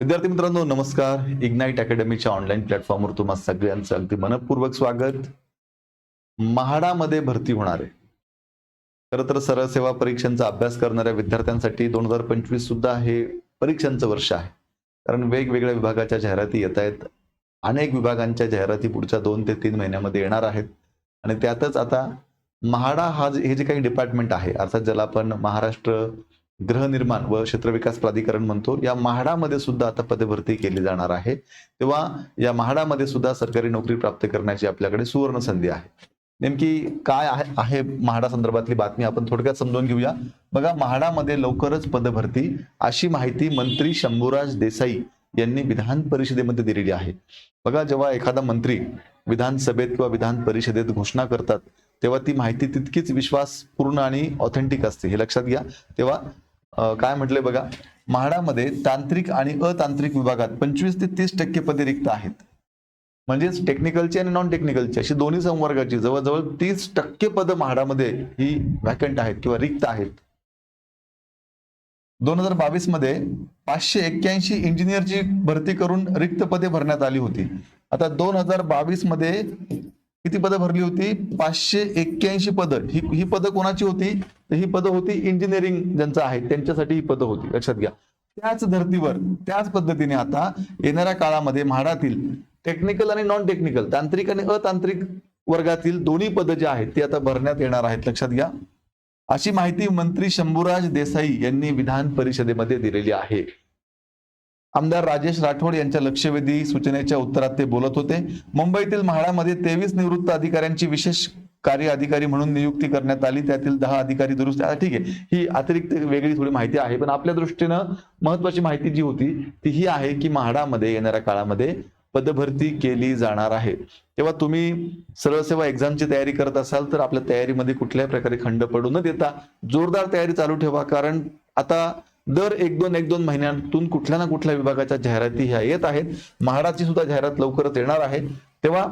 विद्यार्थी मित्रांनो नमस्कार. इग्नाईट अकॅडमीच्या ऑनलाईन प्लॅटफॉर्मवर तुम्हा सगळ्यांचं अगदी मनपूर्वक स्वागत. म्हाडामध्ये भरती होणार आहे. खरं तर सरळ सेवा परीक्षांचा अभ्यास करणाऱ्या विद्यार्थ्यांसाठी दोन हजार पंचवीस सुद्धा हे परीक्षांचं वर्ष आहे. कारण वेगवेगळ्या विभागाच्या जाहिराती येत आहेत. अनेक विभागांच्या जाहिराती पुढच्या दोन ते तीन महिन्यामध्ये येणार आहेत. आणि त्यातच आता म्हाडा हा हे जे काही डिपार्टमेंट आहे अर्थात ज्याला आपण महाराष्ट्र गृहनिर्माण व क्षेत्रविकास प्राधिकरण म्हणतो या म्हाडामध्ये सुद्धा आता पदभरती केली जाणार आहे. तेव्हा या म्हाडामध्ये सुद्धा सरकारी नोकरी प्राप्त करण्याची आपल्याकडे सुवर्ण संधी आहे. नेमकी काय आहे आहे म्हाडा संदर्भातली बातमी आपण थोडक्यात समजून घेऊया. बघा म्हाडामध्ये लवकरच पदभरती अशी माहिती मंत्री शंभूराज देसाई यांनी विधान परिषदेमध्ये दिलेली आहे. बघा जेव्हा एखादा मंत्री विधानसभेत किंवा विधान परिषदेत घोषणा करतात तेव्हा ती माहिती तितकीच विश्वासपूर्ण आणि ऑथेंटिक असते. हे लक्षात घ्या. तेव्हा काय म्हटलंय बघा? म्हाडामध्ये तांत्रिक आणि अतांत्रिक विभागात पंचवीस ते तीस टक्के पदे रिक्त आहेत. म्हणजेच टेक्निकलची आणि नॉन टेक्निकलची अशी दोन्ही संवर्गाची जवळजवळ तीस टक्के पदं म्हाडामध्ये ही व्हॅकंट आहेत किंवा रिक्त आहेत. दोन हजार बावीसमध्ये पाचशे एक्क्याऐंशी इंजिनियरची भरती करून रिक्त पदे भरण्यात आली होती. आता दोन हजार बावीसमध्ये किती पदं भरली होती? पाचशे एक्क्याऐंशी पदं. ही ही पदं कोणाची होती? तर ही पदं होती इंजिनिअरिंग ज्यांचं आहे त्यांच्यासाठी ही पदं होती. लक्षात घ्या. त्याच धर्तीवर त्याच पद्धतीने आता येणाऱ्या काळामध्ये म्हाडातील टेक्निकल आणि नॉन टेक्निकल तांत्रिक आणि अतांत्रिक वर्गातील दोन्ही पदं जे आहेत ती आता भरण्यात येणार आहेत. लक्षात घ्या. अशी माहिती मंत्री शंभूराज देसाई यांनी विधान परिषदेमध्ये दिलेली आहे. आमदार राजेश राठोड यांच्या लक्षवेधी सूचनेच्या उत्तरात ते बोलत होते. मुंबईतील म्हाडामध्ये तेवीस निवृत्त अधिकाऱ्यांची विशेष कार्य अधिकारी म्हणून नियुक्ती करण्यात आली. त्यातील दहा अधिकारी दुरुस्त ठीक आहे. ही अतिरिक्त वेगळी थोडी माहिती आहे. पण आपल्या दृष्टीनं महत्वाची माहिती जी होती ती ही आहे की म्हाडामध्ये येणाऱ्या काळामध्ये पदभरती केली जाणार आहे. तेव्हा तुम्ही सरळ सेवा एक्झामची तयारी करत असाल तर आपल्या तयारीमध्ये कुठल्याही प्रकारे खंड पडू न देता जोरदार तयारी चालू ठेवा. कारण आता दर एक दोन एक दोन महिन्यातून कुठल्या ना कुठल्या विभागाच्या जाहिराती ह्या येत आहेत. म्हाडाची सुद्धा जाहिरात लवकरच येणार आहे. तेव्हा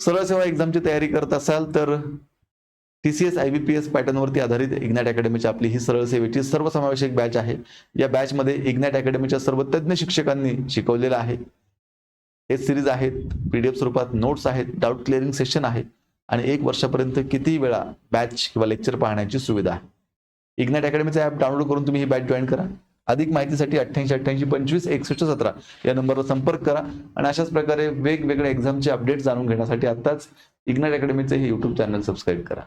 सरळ सेवा एक्झामची तयारी करत असाल तर T C S I B P S पॅटर्नवरती आधारित इग्नॅट अकॅडमीची आपली ही सरळ सेवेची सर्वसमावेशक बॅच आहे. या बॅचमध्ये इग्नॅट अकॅडमीच्या सर्व तज्ज्ञ शिक्षकांनी शिकवलेलं आहे. हे सिरीज आहेत पीडीएफ स्वरूपात नोट्स आहेत डाऊट क्लिअरिंग सेशन आहे आणि एक वर्षापर्यंत किती वेळा बॅच किंवा लेक्चर पाहण्याची सुविधा आहे. इग्नॅट अकॅडमीचा ॲप डाउनलोड करून तुम्ही ही बॅच जॉईन करा. अधिक माहितीसाठी अठ्ठ्याऐंशी अठ्ठ्याऐंशी पंचवीस एकसष्ट सतरा या नंबरवर संपर्क करा. आणि अशाच प्रकारे वेगवेगळ्या एक्झामचे अपडेट जाणून घेण्यासाठी आत्ताच इग्नाट अकॅडमीचे हे यूट्यूब चॅनल सबस्क्राईब करा.